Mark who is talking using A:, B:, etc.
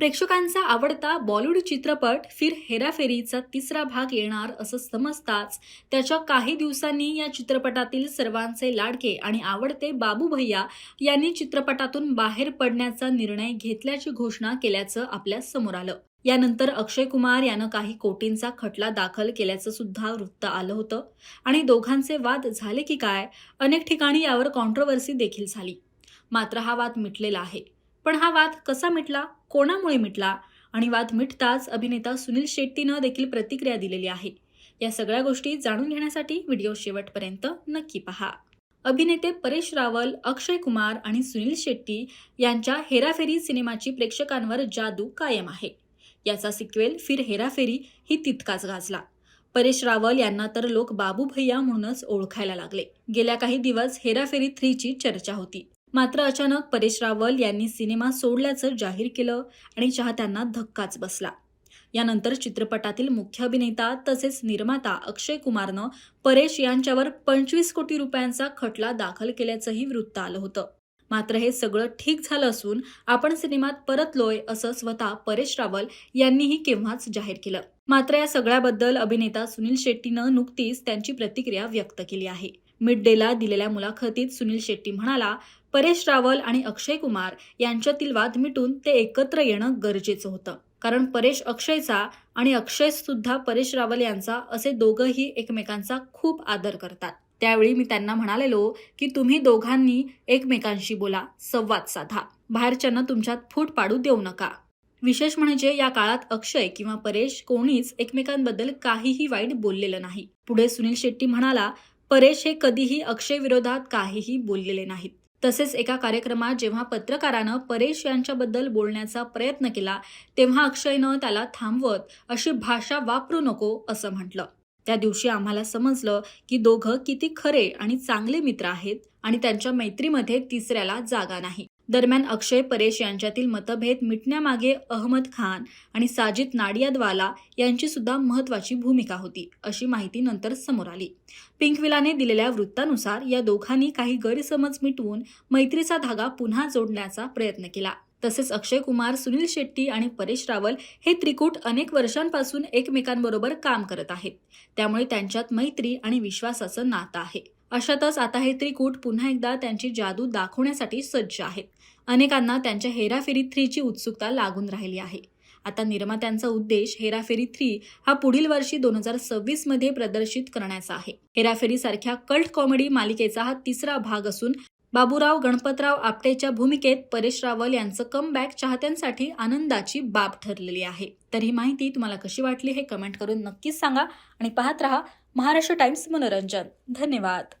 A: प्रेक्षकांचा आवडता बॉलिवूड चित्रपट फिर हेराफेरीचा तिसरा भाग येणार असं समजताच त्याच्या काही दिवसांनी या चित्रपटातील सर्वांचे लाडके आणि आवडते बाबू भैया यांनी चित्रपटातून बाहेर पडण्याचा निर्णय घेतल्याची घोषणा केल्याचं आपल्यासमोर आलं. यानंतर अक्षय कुमार यानं काही कोटींचा खटला दाखल केल्याचं सुद्धा वृत्त आलं होतं. आणि दोघांचे वाद झाले की काय? अनेक ठिकाणी यावर कॉन्ट्रोवर्सी देखील झाली. मात्र हा वाद मिटलेला आहे. पण हा वाद कसा मिटला कोणामुळे मिटला आणि वाद मिटताच अभिनेता सुनील शेट्टीनं देखील प्रतिक्रिया दिलेली आहे. या सगळ्या गोष्टी जाणून घेण्यासाठी व्हिडिओ शेवटपर्यंत नक्की पहा. अभिनेते परेश रावल अक्षय कुमार आणि सुनील शेट्टी यांच्या हेराफेरी सिनेमाची प्रेक्षकांवर जादू कायम आहे. याचा सिक्वेल फिर हेराफेरी ही तितकाच गाजला. परेश रावल यांना तर लोक बाबू भैया म्हणूनच ओळखायला लागले. गेल्या काही दिवस हेराफेरी थ्रीची चर्चा होती. मात्र अचानक परेश रावल यांनी सिनेमा सोडल्याचं जाहीर केलं आणि चाहत्यांना धक्काच बसला. यानंतर चित्रपटातील मुख्य अभिनेता तसेच निर्माता अक्षय कुमारनं परेश यांच्यावर पंचवीस कोटी रुपयांचा खटला दाखल केल्याचंही वृत्त आलं होतं. मात्र हे सगळं ठीक झालं असून आपण सिनेमात परतलोय असं स्वतः परेश रावल यांनीही केव्हाच जाहीर केलं. मात्र या सगळ्याबद्दल अभिनेता सुनील शेट्टीनं नुकतीच त्यांची प्रतिक्रिया व्यक्त केली आहे. मिड डेला दिलेल्या मुलाखतीत सुनील शेट्टी म्हणाला परेश रावल आणि अक्षय कुमार यांच्यातील वाद मिटून ते एकत्र येणं गरजेचं होतं. कारण परेश अक्षयचा आणि अक्षय सुद्धा परेश रावल यांचा असे दोघंही एकमेकांचा खूप आदर करतात. त्यावेळी मी त्यांना म्हणालेलो की तुम्ही दोघांनी एकमेकांशी बोला संवाद साधा. बाहेरच्यांना तुमच्यात फूट पाडू देऊ नका. विशेष म्हणजे या काळात अक्षय किंवा परेश कोणीच एकमेकांबद्दल काहीही वाईट बोललेलं नाही. पुढे सुनील शेट्टी म्हणाला परेश हे कधीही अक्षय विरोधात काहीही बोललेले नाहीत. तसेच एका कार्यक्रमात जेव्हा पत्रकारानं परेश यांच्याबद्दल बोलण्याचा प्रयत्न केला तेव्हा अक्षयनं त्याला थांबवत अशी भाषा वापरू नको असं म्हटलं. त्या दिवशी आम्हाला समजलं की दोघं किती खरे आणि चांगले मित्र आहेत आणि त्यांच्या मैत्रीमध्ये तिसऱ्याला जागा नाही. दरम्यान अक्षय परेश यांच्यातील मतभेद मिटण्यामागे अहमद खान आणि साजिद नाडियादवाला यांची सुद्धा महत्वाची भूमिका होती अशी माहिती नंतर समोर आली. पिंकविलाने दिलेल्या वृत्तानुसार या दोघांनी काही गैरसमज मिटवून मैत्रीचा धागा पुन्हा जोडण्याचा प्रयत्न केला. तसेच अक्षय कुमार सुनील शेट्टी आणि परेश रावल हे त्रिकूट अनेक वर्षांपासून एकमेकांबरोबर काम करत आहेत. त्यामुळे त्यांच्यात मैत्री आणि विश्वासाचं नातं आहे. अशातच आता हे त्रिकूट पुन्हा एकदा त्यांची जादू दाखवण्यासाठी सज्ज आहेत. अनेकांना त्यांच्या हेराफेरी थ्रीची उत्सुकता लागून राहिली आहे. आता निर्मात्यांचा उद्देश हेराफेरी थ्री हा पुढील वर्षी दोन हजार सव्वीसमध्ये प्रदर्शित करण्याचा आहे. हेराफेरी सारख्या कल्ट कॉमेडी मालिकेचा हा तिसरा भाग असून बाबूराव गणपतराव आपटेच्या भूमिकेत परेश रावल यांचं कमबॅक चाहत्यांसाठी आनंदाची बाब ठरलेली आहे. तर ही माहिती तुम्हाला कशी वाटली हे कमेंट करून नक्कीच सांगा आणि पाहत रहा महाराष्ट्र टाइम्स मनोरंजन. धन्यवाद.